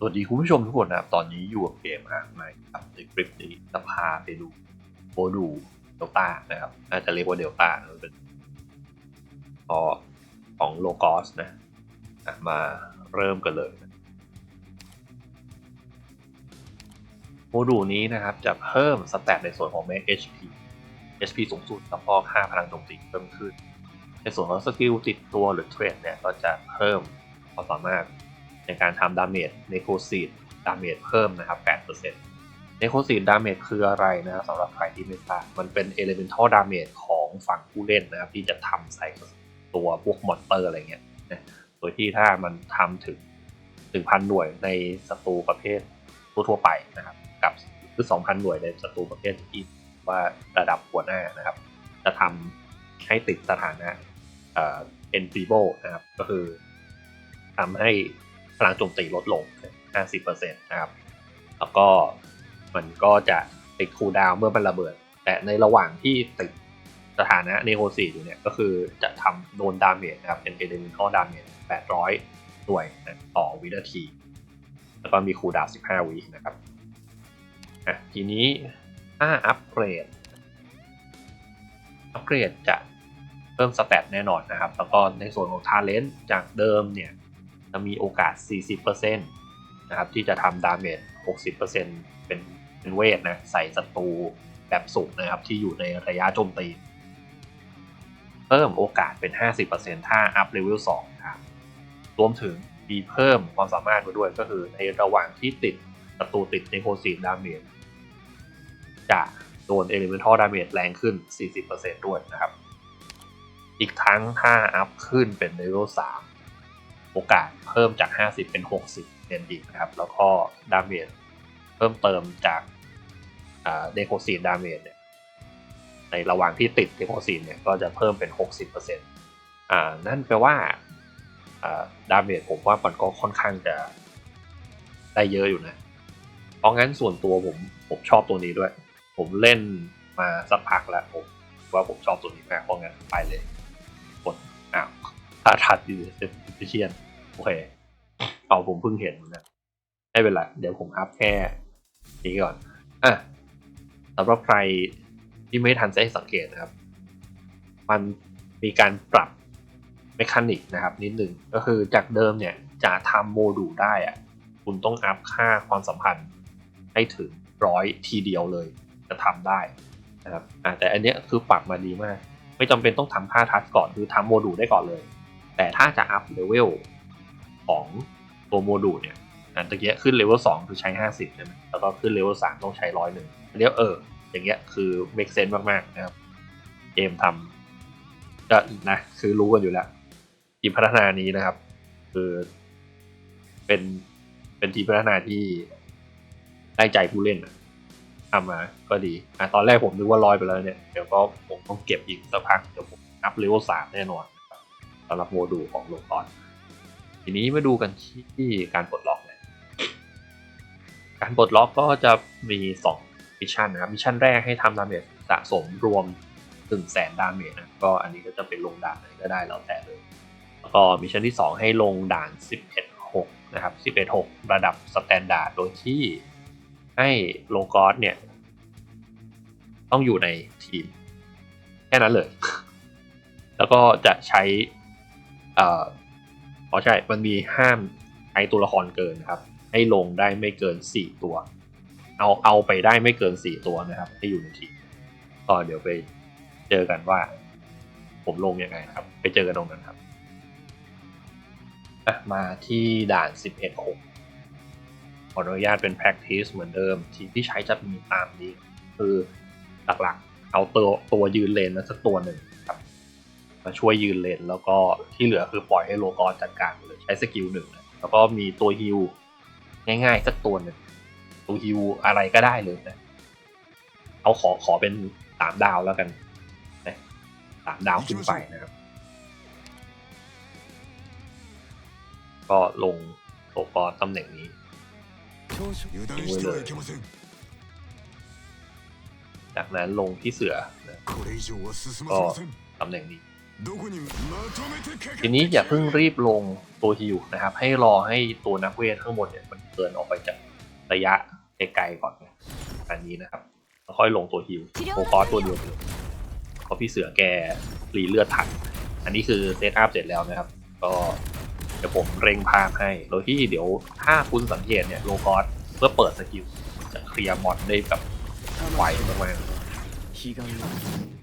สวัสดีคุณผู้ชมทุกคนนะครับ ตอนนี้อยู่กับเกมอะครับในคลิปนี้จะพาไปดูโมดูเดลต้านะครับอาจจะเรียกว่าเดลต้าเป็นพอของโลกอสนะมาเริ่มกันเลยนะโมดูลนี้นะครับจะเพิ่มสแตทในส่วนของ Make HP HP สูงสุดแล้วก็ค่าพลังโจมตีเพิ่มขึ้น ในส่วนของสกิลติดตัวหรือเทรดเนี่ยก็จะเพิ่มความสามารถ ในการทำดาเมจในโคซีดดาเมจเพิ่มนะครับ8%ในโคซีดดาเมจคืออะไรนะครับสำหรับใครที่ไม่ทราบมันเป็น Elemental Damage ของฝั่งผู้เล่นนะครับที่จะทำใส่ตัวพวกมอนเตอร์อะไรเงี้ยนะโดยที่ถ้ามันทำถึง1,000หน่วยในศัตรูประเภททั่วๆไปนะครับ กับหรือ 2,000 หน่วยในศัตรูประเภทที่ว่าระดับหัวหน้านะครับ จะทำให้ติดสถานะเอ่อ enfeeble นะครับ ก็คือทำให้ พลังโจมตีลดลง 50%นะครับ แล้วก็มันก็จะติดคูลดาวเมื่อมันระเบิด แต่ในระหว่างที่ติดสถานะเนโ o ซีอยู่เนี่ย ก็คือจะทำโดนดาเมจนะครับ เป็นเอเดมิทอลดาเมจ800 หน่วยนะต่อวินาที แล้วก็มีคูลดาว 15 วินะครับอะทีนี้ถ้าอัปเกรด อัปเกรดจะเพิ่มสเตตแน่นอนนะครับ แล้วก็ในส่วนของ Talent จากเดิมเนี่ย จะมีโอกาส 40%นะครับที่จะทำดาเมจ 60%เป็นเป็นเวทนะใส่ศัตรูแบบสูงนะครับที่อยู่ในระยะโจมตี เพิ่มโอกาสเป็น 50%ถ้าอัพเลเวล2ครับรวมถึงมีเพิ่มความสามารถมาด้วยก็คือในระหว่างที่ติดศัตรูติดในโคซีดาเมจจะโดน Elemental Damage แรงขึ้น 40%ด้วยนะครับ อีกทั้งถ้าอัพขึ้นเป็นเลเวล3 โอกาสเพิ่มจาก 50 เป็น 60เป็นอีกนะครับ แล้วก็ดาเมจเพิ่มเติมจากเดโคซีนดาเมจเนี่ยในระหว่างที่ติดเดโคซีนเนี่ยก็จะเพิ่มเป็น 60%อ่านั่นแปลว่าดาเมจผมว่ามันก็ค่อนข้างจะได้เยอะอยู่นะ เพราะงั้นส่วนตัวผมผมชอบตัวนี้ด้วย ผมเล่นมาสักพักแล้วผมว่าผมชอบตัวนี้มากเพราะงั้นไปเลยกดอ้าวาทัดอยู่เซนเชียนโอเคเอาผมเพิ่งเห็นนะไม่เป็นไรเดี๋ยวผมอัพแค่นี้ก่อนอะสำหรับใครที่ไม่ทันได้สังเกตนะครับ มันมีการปรับเมคานิกนะครับ นิดนึงก็คือจากเดิมเนี่ยจะทำโมดูลได้อะคุณต้องอัพค่าความสัมพันธ์ให้ถึงร้อยทีเดียวเลย จะทำได้นะครับแต่อันนี้คือปรับมาดีมาก ไม่จำเป็นต้องทำค่าทัชก่อนคือทำโมดูลได้ก่อนเลย แต่ถ้าจะอัพเลเวลของตัวโมดูลเนี่ยอันตะเกียขึ้นเลเวล2คือใช้ 50ใช่ไหมแล้วก็ขึ้นเลเวล3ต้องใช้ร้อยหนึ่งอันเนี้ยเออ อย่างเงี้ยคือ make sense มาก ๆ นะครับเกมทำก็นะคือรู้กันอยู่แล้วทีมพัฒนานี้นะครับ คือเป็นเป็นทีมพัฒนาที่ได้ใจผู้เล่นทำมาก็ดีอะตอนแรกผมนึกว่าลอยไปแล้วเนี่ย เดี๋ยวก็ผมต้องเก็บอีกสักพักเดี๋ยวผมอัพเลเวลสามแน่นอน สำหรับโมดูลของโลกอนทีนี้มาดูกันที่การปลดล็อกเลยการปลดล็อกก็จะมี2มิชชั่นนะครับมิชชั่นแรกให้ทำดาเมจสะสมรวม1 0 0 0 0แสนดาเมจนะก็อันนี้ก็จะเป็นลงด่านไหนก็ได้แล้วแต่เลยแล้วก็มิชชั่นที่ 2 ให้ลงด่าน 11.6 นะครับ 11.6 ระดับสแตนดาร์ดโดยที่ให้โลกอสเนี่ย ต้องอยู่ในทีม แค่นั้นเลย แล้วก็จะใช้ เอ่ออ๋อใช่ มันมีห้ามใช้ตัวละครเกินนะครับ ให้ลงได้ไม่เกิน 4 ตัว เอาเอาไปได้ไม่เกิน 4 ตัวนะครับ ให้อยู่ในทีมก็เดี๋ยวไปเจอกันว่า ผมลงยังไงครับ ไปเจอกันตรงนั้นครับมาที่ด่าน 11 6ขออนุญาตเป็น practice เหมือนเดิม ทีมที่ใช้จะมีตามนี้ คือหลักๆ เอาตัวตัวยืนเลนมาสักตัวหนึ่งาช่วยยืนเลน แล้วก็ที่เหลือคือปล่อยให้โลกรจัดการเลยใช้สกิลหนึ่งแล้วก็มีตัวฮิวง่ายๆ สักตัวหนึ่งตัวฮิวอะไรก็ได้เลยนะเอาขอขอเป็นสามดาวแล้วกันสามดาวขึ้นไปนะครับ ก็ลงโลกรตำแหน่งนี้ทิ้งไว้เลยจากนั้นลงที่เสือก็ตำแหน่งนี้ ทีนี้อย่าเพิ่งรีบลงตัวฮิวนะครับ ให้รอให้ตัวนักเวททั้งหมดเนี่ยมันเกินออกไปจากระยะไกลๆก่อนอันนี้นะครับแล้วค่อยลงตัวฮิวโฟกัสตัวเดียวเลยเพราะพี่เสือแกรีเลือดถังอันนี้คือเซตอัพเสร็จแล้วนะครับ ก็เดี๋ยวผมเร่งภาพให้ โดยที่เดี๋ยวถ้าคุณสังเกตเนี่ยโลกอสเพื่อเปิดสกิลจะเคลียร์มอนได้แบบไวมากๆ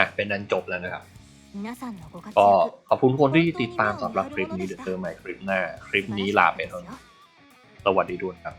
่ะเป็นนันจบแล้วนะครับ ก็ขอบคุณคนที่ติดตามสำหรับคลิปนี้เดี๋ยวเจอใหม่คลิปหน้า คลิปนี้ลาไปเทั้นสวัสดีด้วยครับ